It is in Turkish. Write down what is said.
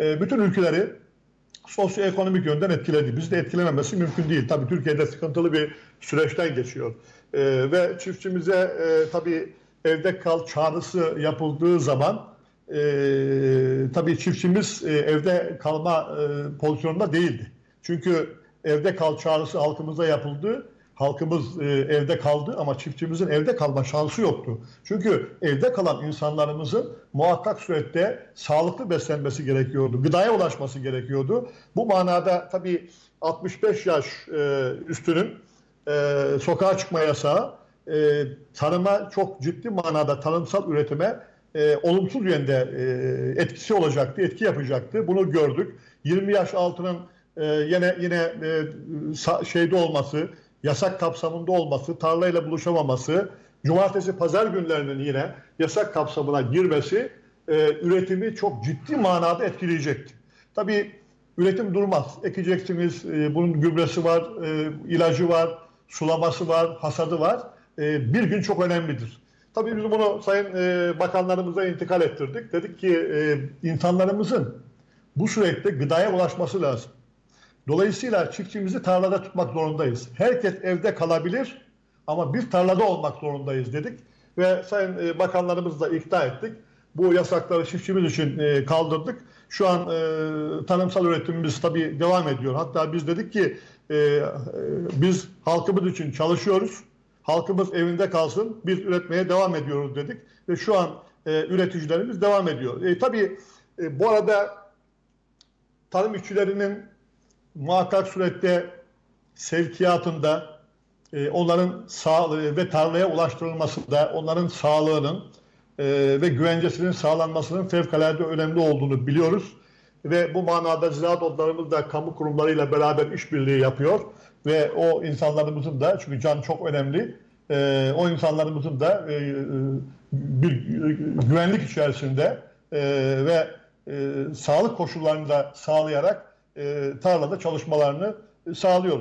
e, bütün ülkeleri sosyoekonomik yönden etkiledi. Biz de etkilememesi mümkün değil. Tabii Türkiye'de sıkıntılı bir süreçten geçiyor. E, ve çiftçimize e, tabii evde kal çağrısı yapıldığı zaman e, tabii çiftçimiz e, evde kalma e, pozisyonunda değildi. Çünkü evde kal çağrısı halkımıza yapıldı. Halkımız e, evde kaldı ama çiftçimizin evde kalma şansı yoktu. Çünkü evde kalan insanlarımızın muhakkak surette sağlıklı beslenmesi gerekiyordu. Gıdaya ulaşması gerekiyordu. Bu manada tabii 65 yaş e, üstünün e, sokağa çıkma yasağı e, tarıma çok ciddi manada tarımsal üretime e, olumsuz yönde e, etkisi olacaktı, etki yapacaktı. Bunu gördük. 20 yaş altının e, yine yine e, şeyde olması, yasak kapsamında olması, tarlayla buluşamaması, cumartesi pazar günlerinin yine yasak kapsamına girmesi e, üretimi çok ciddi manada etkileyecekti. Tabii üretim durmaz. Ekeceksiniz, e, bunun gübresi var, e, ilacı var, sulaması var, hasadı var. E, bir gün çok önemlidir. Tabii biz bunu sayın e, bakanlarımıza intikal ettirdik. Dedik ki e, insanlarımızın bu süreçte gıdaya ulaşması lazım. Dolayısıyla çiftçimizi tarlada tutmak zorundayız. Herkes evde kalabilir ama biz tarlada olmak zorundayız dedik. Ve sayın e, bakanlarımızla ikna ettik. Bu yasakları çiftçimiz için e, kaldırdık. Şu an e, tarımsal üretimimiz tabii devam ediyor. Hatta biz dedik ki biz halkımız için çalışıyoruz. Halkımız evinde kalsın, biz üretmeye devam ediyoruz dedik. Ve şu an e, üreticilerimiz devam ediyor. E, tabii e, bu arada tarım işçilerinin muhakkak surette sevkiyatında e, onların sağlığı ve tarlaya ulaştırılmasında onların sağlığının e, ve güvencesinin sağlanmasının fevkalade önemli olduğunu biliyoruz. Ve bu manada ziraat odalarımız da kamu kurumlarıyla beraber işbirliği yapıyor. Ve o insanlarımızın da çünkü can çok önemli. e, o insanlarımızın da e, e, bir güvenlik içerisinde e, ve e, sağlık koşullarını da sağlayarak e, tarlada çalışmalarını sağlıyoruz.